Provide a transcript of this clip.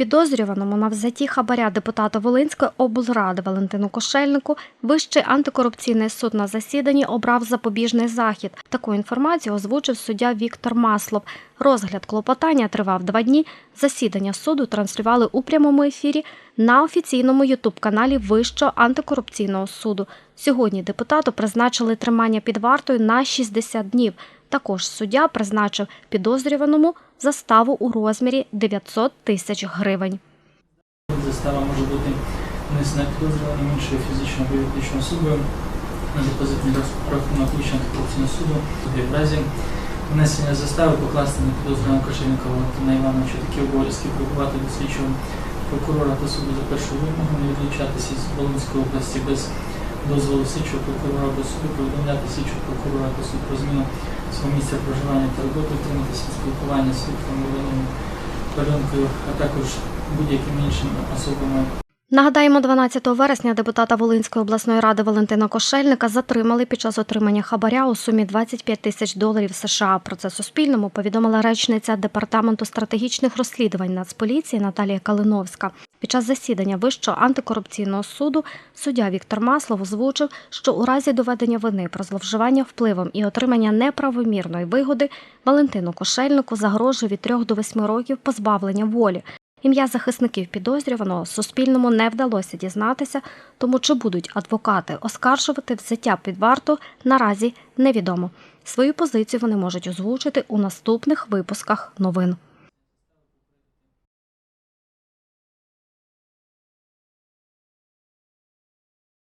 Підозрюваному на взятті хабаря депутата Волинської облради Валентину Кошельнику Вищий антикорупційний суд на засіданні обрав запобіжний захід. Таку інформацію озвучив суддя Віктор Маслов. Розгляд клопотання тривав два дні. Засідання суду транслювали у прямому ефірі на офіційному ютуб-каналі Вищого антикорупційного суду. Сьогодні депутату призначили тримання під вартою на 60 днів. Також суддя призначив підозрюваному заставу у розмірі 900 тисяч гривень. Застава може бути внесена підозрюваним іншою фізичною або юридичною особою на депозитний рахунок Вищого антикорупційного суду. В разі внесення застави покласти на підозрюваного Кошельника Валентина Івановича такі обов'язки прибувати до слідчого прокурора та суду за першою вимогою, не відлучатися з Волинської області без дозволу слідчого прокурора до суду, повідомляти слідчого прокурора до суд про зміну свого місця проживання та роботи, утриматися від спілкування з Віктором Волиним а також будь-якими іншими особами Нагадаємо, 12 вересня депутата Волинської обласної ради Валентина Кошельника затримали під час отримання хабаря у сумі 25 тисяч доларів США. Про це Суспільному повідомила речниця департаменту стратегічних розслідувань Нацполіції Наталія Калиновська. Під час засідання Вищого антикорупційного суду суддя Віктор Маслов озвучив, що у разі доведення вини про зловживання впливом і отримання неправомірної вигоди Валентину Кошельнику загрожує від 3 до 8 років позбавлення волі. Ім'я захисників підозрюваного Суспільному не вдалося дізнатися, тому чи будуть адвокати оскаржувати взяття під варту наразі невідомо. Свою позицію вони можуть озвучити у наступних випусках новин.